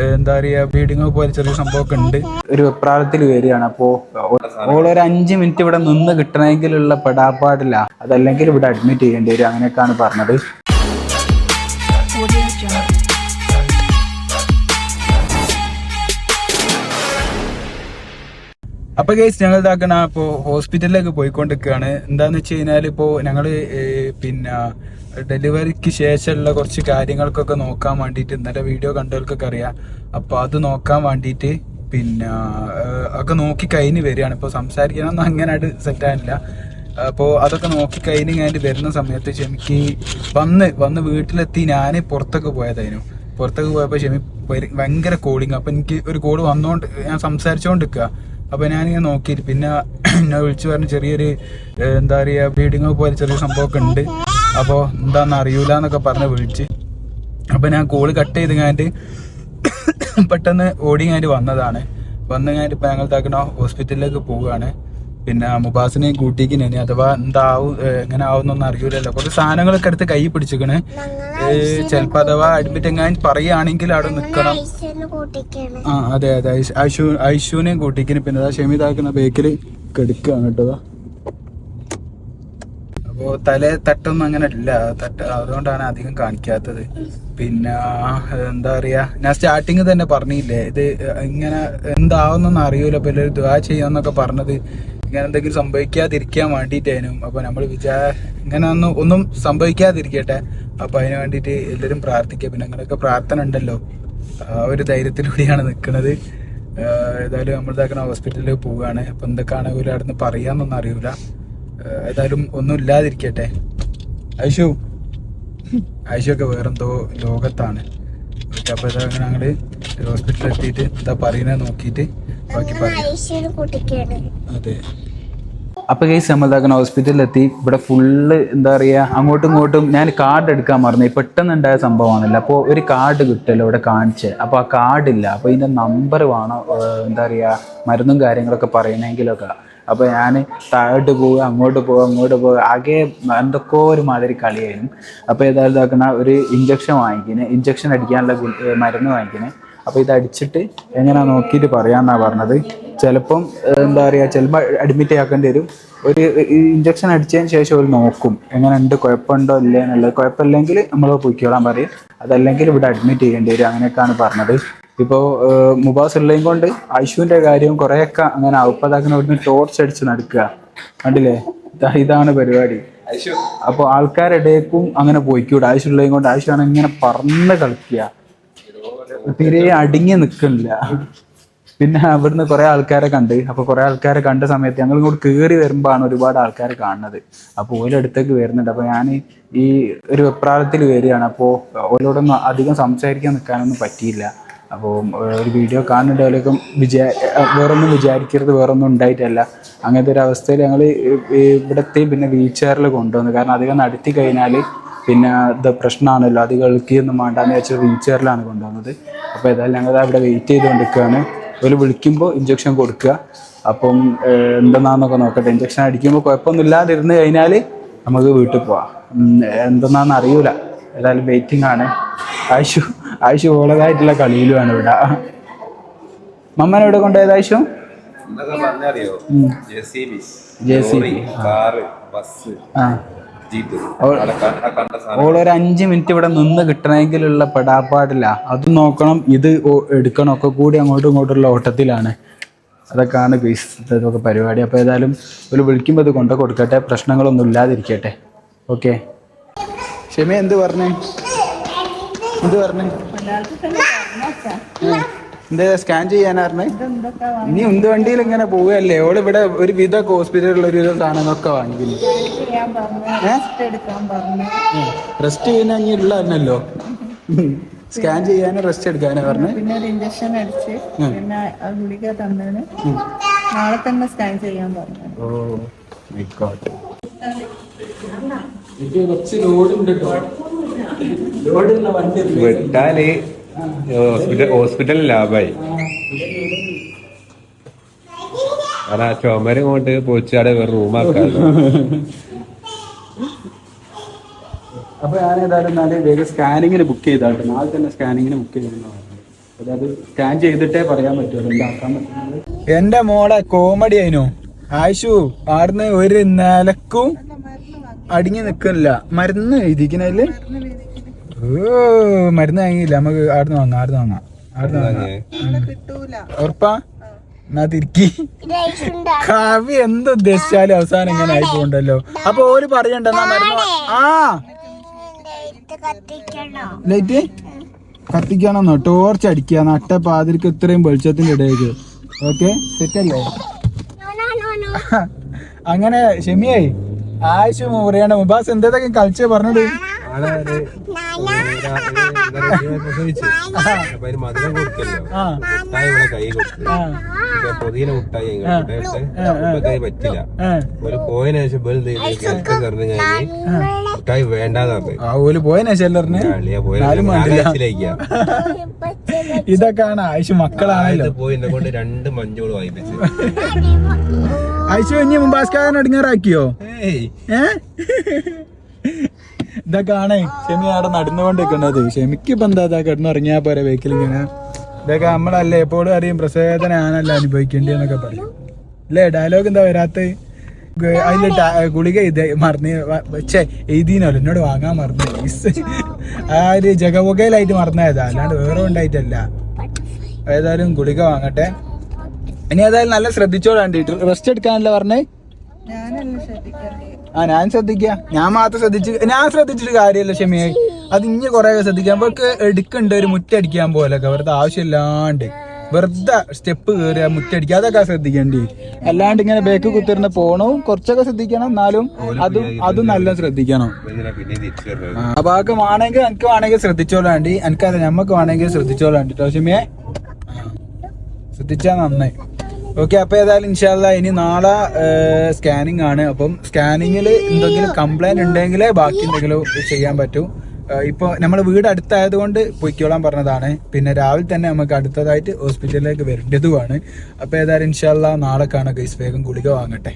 എന്താ പറയാ ബീഡിങ് പോലെ ചെറിയ സംഭവമൊക്കെ ഉണ്ട്. ഒരു വെപ്രാളത്തിൽ വരികയാണ്. അപ്പോ ഓളൊരു അഞ്ച് മിനിറ്റ് ഇവിടെ നിന്ന് കിട്ടണമെങ്കിലുള്ള പെടാപ്പാടില്ല. അതല്ലെങ്കിൽ ഇവിടെ അഡ്മിറ്റ് ചെയ്യേണ്ടി വരും. അങ്ങനെയൊക്കെയാണ് പറഞ്ഞത്. അപ്പൊ ഗൈസ് ഞങ്ങൾ ഇതാക്കണ ഇപ്പോ ഹോസ്പിറ്റലിലേക്ക് പോയിക്കൊണ്ടിരിക്കുകയാണ്. എന്താന്ന് വെച്ച് കഴിഞ്ഞാൽ ഇപ്പോ ഞങ്ങൾ പിന്നെ ഡെലിവറിക്ക് ശേഷമുള്ള കുറച്ച് കാര്യങ്ങൾക്കൊക്കെ നോക്കാൻ വേണ്ടിയിട്ട് ഇന്നലെ വീഡിയോ കണ്ടവർക്കൊക്കെ അറിയാം. അപ്പോൾ അത് നോക്കാൻ വേണ്ടിയിട്ട് പിന്നെ ഒക്കെ നോക്കി കഴിഞ്ഞ് വരികയാണ്. ഇപ്പോൾ സംസാരിക്കണമെന്ന് അങ്ങനെ സെറ്റ് ആയില്ല അപ്പോൾ അതൊക്കെ നോക്കി കഴിഞ്ഞ് കഴിഞ്ഞ് വരുന്ന സമയത്ത് ഷെമിക്ക് വന്ന് വന്ന് വീട്ടിലെത്തി ഞാൻ പുറത്തൊക്കെ പോയതായിരുന്നു. പുറത്തൊക്കെ പോയപ്പോൾ ഷെമി ഭയങ്കര- കോളിങ് അപ്പം എനിക്ക് ഒരു കോൾ വന്നുകൊണ്ട് ഞാൻ സംസാരിച്ചുകൊണ്ട് നിൽക്കുക അപ്പോൾ ഞാനിങ്ങനെ നോക്കിയിട്ട് പിന്നെ എന്നെ വിളിച്ചു പറഞ്ഞ് ചെറിയൊരു എന്താ പറയുക ബ്ലീഡിങ് പോലെ ചെറിയ സംഭവമൊക്കെ ഉണ്ട്. അപ്പോൾ എന്താണെന്ന് അറിയൂല എന്നൊക്കെ പറഞ്ഞ് വിളിച്ച്. അപ്പൊ ഞാൻ കോൾ കട്ട് ചെയ്ത് കഴിഞ്ഞിട്ട് പെട്ടെന്ന് ഓടി കഴിഞ്ഞിട്ട് വന്നതാണ്. വന്ന് കഴിഞ്ഞിട്ട് ഇപ്പൊ ഞങ്ങൾ താക്കണ ഹോസ്പിറ്റലിലേക്ക് പോവുകയാണ്. പിന്നെ മുബാസിനെയും കൂട്ടിക്കിനെ ഇനി അഥവാ എന്താവും എങ്ങനെ ആവുന്നൊന്നും അറിയൂലല്ലോ. കുറച്ച് സാധനങ്ങളൊക്കെ എടുത്ത് കൈ പിടിച്ചിക്കണ്. ചിലപ്പോ അഥവാ അഡ്മിറ്റ് എങ്ങാൻ പറയുകയാണെങ്കിൽ അവിടെ നിൽക്കണം ആ അതെ അതെ. ഐഷ്- ഐഷു ഐഷുവിനെയും കൂട്ടിക്കിന് പിന്നെ ഷെമിതാക്കുന്ന ബേക്കിൽ കെടുക്കുകയാണ് കേട്ടോ. അപ്പോ തല തട്ടൊന്നും അങ്ങനെ ഇല്ല. തട്ട് അതുകൊണ്ടാണ് അധികം കാണിക്കാത്തത്. പിന്നെ എന്താ പറയാ ഞാൻ സ്റ്റാർട്ടിങ് തന്നെ പറഞ്ഞില്ലേ ഇത് ഇങ്ങനെ എന്താവുന്നൊന്നും അറിയൂല. അപ്പൊ എല്ലാവരും ദ്വാ ചെയ്യാന്നൊക്കെ പറഞ്ഞത് ഇങ്ങനെ എന്തെങ്കിലും സംഭവിക്കാതിരിക്കാൻ വേണ്ടിയിട്ടേനും അപ്പൊ നമ്മൾ വിചാ ഇങ്ങനെ ഒന്നും ഒന്നും സംഭവിക്കാതിരിക്കട്ടെ. അപ്പൊ അതിന് വേണ്ടിയിട്ട് എല്ലാവരും പ്രാർത്ഥിക്കുക പിന്നെ അങ്ങനെയൊക്കെ പ്രാർത്ഥന ഉണ്ടല്ലോ. ആ ഒരു ധൈര്യത്തിലൂടെയാണ് നിൽക്കുന്നത് ഏതായാലും നമ്മൾ ഇതാക്കണ ഹോസ്പിറ്റലിൽ പോവുകയാണ് അപ്പൊ എന്തൊക്കെയാണ് നിന്ന് പറയാന്നൊന്നും അറിയൂല. ഏതായാലും ഒന്നും ഇല്ലാതിരിക്കട്ടെ. ഐഷു. ഐഷു ഒക്കെ വേറെന്തോ ലോകത്താണ്. അപ്പോൾ അപ്പൊ ഇതാ ഞങ്ങൾ ഹോസ്പിറ്റലിൽ എത്തിയിട്ട് എന്താ പറയുന്നത് നോക്കിയിട്ട് ബാക്കി പറയാം. അതെ. അപ്പൊ കേസ് നമ്മളിതാക്കുന്ന ഹോസ്പിറ്റലിൽ എത്തി. ഇവിടെ ഫുള്ള് എന്താ പറയാ അങ്ങോട്ടും ഇങ്ങോട്ടും ഞാൻ കാർഡ് എടുക്കാൻ മറന്നു. പെട്ടെന്ന് ഉണ്ടായ സംഭവമാണല്ലോ. അപ്പോൾ ഒരു കാർഡ് കിട്ടുമല്ലോ ഇവിടെ കാണിച്ച്. അപ്പോൾ ആ കാർഡില്ല അപ്പോൾ ഇതിന്റെ നമ്പർ വേണം എന്താ പറയാ മരുന്നും കാര്യങ്ങളൊക്കെ പറയണമെങ്കിലൊക്കെ അപ്പോൾ ഞാൻ താഴോട്ട് പോവുക അങ്ങോട്ട് പോവുക അങ്ങോട്ട് പോവുക. ആകെ എന്തൊക്കെയോ ഒരു മാതിരി കളിയായിരുന്നു. അപ്പോൾ ഏതായാലും ഇതാക്കണ ഒരു ഇഞ്ചക്ഷൻ വാങ്ങിക്കണേ. ഇഞ്ചക്ഷൻ അടിക്കാനുള്ള മരുന്ന് വാങ്ങിക്കണേ. അപ്പോൾ ഇത് അടിച്ചിട്ട് എങ്ങനെയാ നോക്കിയിട്ട് പറയാന്നാ പറഞ്ഞത്. ചിലപ്പം എന്താ പറയുക ചിലപ്പോൾ അഡ്മിറ്റ് ആക്കേണ്ടി വരും. ഒരു ഇഞ്ചക്ഷൻ അടിച്ചതിന് ശേഷം അവർ നോക്കും. എങ്ങനെയുണ്ട് കുഴപ്പമുണ്ടോ ഇല്ലേ എന്നുള്ളത്. കുഴപ്പമില്ലെങ്കിൽ നമ്മൾ പൊയ്ക്കോളാൻ പറയും. അതല്ലെങ്കിൽ ഇവിടെ അഡ്മിറ്റ് ചെയ്യേണ്ടി വരും. അങ്ങനെയൊക്കെയാണ് പറഞ്ഞത്. ഇപ്പോൾ മുബാസ് ഉള്ളതും കൊണ്ട് ഐശുവിന്റെ കാര്യം കുറെയൊക്കെ അങ്ങനെ ഉപ്പതാക്കുന്ന ഒരു ടോർച്ച് അടിച്ച് നടക്കുക. കണ്ടില്ലേ? ഇതാണ് പരിപാടി. അപ്പോൾ ആൾക്കാരുടെക്കും അങ്ങനെ പോയിക്കൂടെ. ആവശ്യമുള്ളതും കൊണ്ട് ആവശ്യമാണ് ഇങ്ങനെ പറന്ന് കളിക്കുക. തീരെ അടിങ്ങി നിൽക്കണില്ല. പിന്നെ അവിടുന്ന് കുറെ ആൾക്കാരെ കണ്ട്. അപ്പൊ കുറെ ആൾക്കാരെ കണ്ട സമയത്ത് ഞങ്ങൾ ഇങ്ങോട്ട് കയറി വരുമ്പോഴാണ് ഒരുപാട് ആൾക്കാരെ കാണുന്നത്. അപ്പോൾ ഓരോ അടുത്തേക്ക് വരുന്നുണ്ട്. അപ്പൊ ഞാൻ ഈ ഒരു വെപ്രാളത്തിൽ വരികയാണ്. അപ്പോൾ ഓരോടൊന്നും അധികം സംസാരിക്കാൻ നിൽക്കാനൊന്നും പറ്റിയില്ല. അപ്പോൾ ഒരു വീഡിയോ കാണുന്നുണ്ടാവിലേക്കും വിചാ വേറൊന്നും വിചാരിക്കരുത് വേറൊന്നും ഉണ്ടായിട്ടല്ല. അങ്ങനത്തെ ഒരു അവസ്ഥയിൽ ഞങ്ങൾ ഇവിടത്തെ പിന്നെ വീൽ ചെയറിൽ കൊണ്ടുവന്നു. കാരണം അധികം നടത്തി കഴിഞ്ഞാൽ പിന്നെ ഇത് പ്രശ്നമാണല്ലോ അത് കളിക്കൊന്നും വേണ്ടാന്ന് വെച്ചാൽ വീൽ ചെയറിലാണ് കൊണ്ടുവന്നത്. അപ്പോൾ ഏതായാലും ഞങ്ങൾ അവിടെ വെയിറ്റ് ചെയ്തുകൊണ്ടിരിക്കുകയാണ്. ഒരു വിളിക്കുമ്പോൾ ഇഞ്ചക്ഷൻ കൊടുക്കുക. അപ്പം എന്തെന്നാന്നൊക്കെ നോക്കട്ടെ. ഇഞ്ചക്ഷൻ അടിക്കുമ്പോൾ കുഴപ്പമൊന്നുമില്ലാതിരുന്ന് കഴിഞ്ഞാൽ നമുക്ക് വീട്ടിൽ പോവാം. എന്തെന്നാന്ന് അറിയൂല. ഏതായാലും വെയിറ്റിംഗ് ആണ്. ആയിഷു ആയിഷു ഓളതായിട്ടുള്ള കളിയിലുമാണ് ഇവിടെ. മമ്മനെ ഇവിടെ കൊണ്ടുപോയത് ആയിഷു? ഓളൊരു അഞ്ച് മിനിറ്റ് ഇവിടെ നിന്ന് കിട്ടണമെങ്കിലുള്ള പെടാപ്പാടില്ല. അത് നോക്കണം ഇത് എടുക്കണം ഒക്കെ കൂടി അങ്ങോട്ടും ഇങ്ങോട്ടുള്ള ഓട്ടത്തിലാണ്. അതൊക്കെയാണ് ഗൈസ് ഇതൊക്കെ പരിപാടി. അപ്പോൾ ഏതായാലും ഒരു വിളിക്കുമ്പോൾ ഇത് കൊണ്ടു കൊടുക്കട്ടെ പ്രശ്നങ്ങളൊന്നും ഇല്ലാതിരിക്കട്ടെ. ഓക്കെ ഷെമി എന്ത് പറഞ്ഞേ? എന്ത് പറഞ്ഞേ? എന്താ സ്കാൻ ചെയ്യാനായിരുന്നേ? ഇനി ഉന്ത് വണ്ടിയിൽ ഇങ്ങനെ പോവുകയല്ലേ? ഓൾ ഇവിടെ ഒരു വിധമൊക്കെ ഹോസ്പിറ്റലിൽ ഒരു വിധം സാധനങ്ങളൊക്കെ വാങ്ങിക്കുന്നു. റെസ്റ്റ് ചെയ്യുന്ന ഇനി ഉള്ളതല്ലോ സ്കാൻ ചെയ്യാനും റെസ്റ്റ് എടുക്കാനാ പറഞ്ഞേ? പിന്നെ ഒരു ഇഞ്ചക്ഷൻ അടിച്ച് പിന്നെ ഗുളിക തന്നതിന് നാളെ തന്നെ സ്കാൻ ചെയ്യാൻ പറഞ്ഞു. ഓ മൈ ഗോഡ് കുറച്ച് ലോഡ് ഉണ്ട് കേട്ടോ വിട്ടാൽ ഹോസ്പിറ്റൽ ഹോസ്പിറ്റൽ ലാഭായി കാരണം ആ ചുമര് കൊണ്ട് പൊളിച്ചാടെ വേറെ റൂമാക്കാം അപ്പൊ ഞാൻ ഏതായാലും നാളെ വേഗം സ്കാനിങ്ങിന് ബുക്ക് ചെയ്താട്ടെ. നാളെ തന്നെ സ്കാനിങ്ങിന് ബുക്ക് ചെയ്തെന്ന് പറഞ്ഞു അതായത് സ്കാൻ ചെയ്തിട്ടേ പറയാൻ പറ്റുള്ളൂ എന്താക്കാൻ പറ്റുന്നത് എന്റെ മോളെ കോമഡി ആയിനു. ആയിഷു ആടുന്ന് ഒരു നിലക്കും അടിഞ്ഞു നിക്കണില്ല. മരുന്ന് എഴുതിക്കണതിൽ ഓ മരുന്ന് വാങ്ങിയില്ല. നമുക്ക് ആടുന്ന് വാങ്ങാം ആടുന്ന് വാങ്ങാം. ആടുന്ന് വാങ്ങാം. ഉറപ്പാ? എന്നാ തിരിക്കി. കവി എന്ത് ഉദ്ദേശിച്ചാലും അവസാനം ഇങ്ങനെ ആയി പോണ്ടല്ലോ. അപ്പൊ ഓര് പറയണ്ട മരുന്ന് ആ. ലൈറ്റ് കത്തിക്കണമെന്നോ ടോർച്ച് അടിക്കുക. നട്ട പാതിരിക്ക് ഇത്രയും വെളിച്ചത്തിന്റെ ഇടയിലേക്ക്. ഓക്കെ സെറ്റ് അല്ലേ? അങ്ങനെ ഷെമിയായി ആയിഷ് പറയണ്ട മുബാസ് എന്തേതൊക്കെ കളിച്ചേ പറഞ്ഞത് ആടെ ഒരു പ്രസവിച്ച് അപ്പൊ അതിന് മധുരം കൊടുക്കല്ലോ. ആ. മുട്ടായി ഇവിടെ കൈ കൊടുത്തു. മുട്ടായി ഇങ്ങോട്ട് കൈ പറ്റില്ല. ഒരു പോയതിനു ശേഷം ബൽ കിഴക്ക് കറിഞ്ഞു കഴിഞ്ഞ് മുട്ടായി വേണ്ടാന്ന് പറഞ്ഞു. ഇതൊക്കെയാണ് ആയിഷു മക്കളാണല്ലോ ഇത്. പോയി എന്നെ കൊണ്ട് രണ്ട് മഞ്ചോൾ വായിപ്പിച്ച് ആയിഷു ഇനി മുമ്പാസ്കാരൻ അടിങ്ങാറാക്കിയോ ഏയ്. ഏ? ഇതൊക്കെയാണ് ഷെമി അവിടെ നടന്നുകൊണ്ടിരിക്കുന്നത്. ഷെമിക്ക് ഇപ്പൊ എന്താ ഇതാ കിടന്നുറങ്ങിയാ പോരെ വെഹിക്കിൽ ഇങ്ങനെ. ഇതൊക്കെ നമ്മളല്ലേ എപ്പോഴും അറിയും പ്രസേദന ആണല്ലോ അനുഭവിക്കേണ്ടി എന്നൊക്കെ പറയും. അല്ലേ ഡയലോഗ് എന്താ വരാത്ത? അതിൽ ട- ഗുളിക ഇത് മറന്ന് ചേ എഴുതിനല്ലോ എന്നോട് വാങ്ങാൻ മറന്നു. ആ ഒരു ജഗപുകയിലായിട്ട് മറന്നതാ. അല്ലാണ്ട് വേറെ ഉണ്ടായിട്ടല്ല. ഏതായാലും ഗുളിക വാങ്ങട്ടെ. ഇനി ഏതായാലും നല്ല ശ്രദ്ധിച്ചോളാണ്ട് റെസ്റ്റ് എടുക്കാനല്ലേ പറഞ്ഞേ? ഞാനല്ല ശ്രദ്ധിക്കണ്ടേ ആ ഞാൻ ശ്രദ്ധിക്കാം. ഞാൻ മാത്രം ശ്രദ്ധിച്ച് ഞാൻ ശ്രദ്ധിച്ചിട്ട് കാര്യമല്ല ക്ഷമയായി അത് ഇനി കുറെ ശ്രദ്ധിക്കാം. നമുക്ക് എടുക്കണ്ട ഒരു മുറ്റടിക്കാൻ പോലൊക്കെ. വെറുതെ ആവശ്യമില്ലാണ്ട്. വെറുതെ സ്റ്റെപ്പ് കയറുക മുറ്റടിക്കുക. അതൊക്കെ ശ്രദ്ധിക്കേണ്ടി അല്ലാണ്ട് ഇങ്ങനെ ബേക്ക് കുത്തിരുന്ന് പോണവും കുറച്ചൊക്കെ ശ്രദ്ധിക്കണം. എന്നാലും അതും അതും നല്ല ശ്രദ്ധിക്കണം. അപ്പൊ അതൊക്കെ വേണമെങ്കിൽ എനിക്ക് വേണമെങ്കിൽ ശ്രദ്ധിച്ചോളാണ്ടി. എനിക്കത് നമ്മക്ക് വേണമെങ്കിൽ ശ്രദ്ധിച്ചോളാണ്ടി ഷിമിയെ ശ്രദ്ധിച്ചാ നന്നായി. ഓക്കെ അപ്പൊ ഏതായാലും ഇൻഷാല്ല ഇനി നാളെ സ്കാനിങ് ആണ്. അപ്പം സ്കാനിങ്ങിൽ എന്തെങ്കിലും കംപ്ലൈന്റ് ഉണ്ടെങ്കിലേ ബാക്കി എന്തെങ്കിലും ചെയ്യാൻ പറ്റൂ. ഇപ്പൊ നമ്മൾ വീട് അടുത്തായത് കൊണ്ട് പൊയ്ക്കോളാൻ പറഞ്ഞതാണ്. പിന്നെ രാവിലെ തന്നെ നമുക്ക് അടുത്തതായിട്ട് ഹോസ്പിറ്റലിലേക്ക് വരേണ്ടതുമാണ്. അപ്പൊ ഏതായാലും ഇൻഷാല്ല നാളെ കാണാം ഗൈസ് വേഗം ഗുളിക വാങ്ങട്ടെ.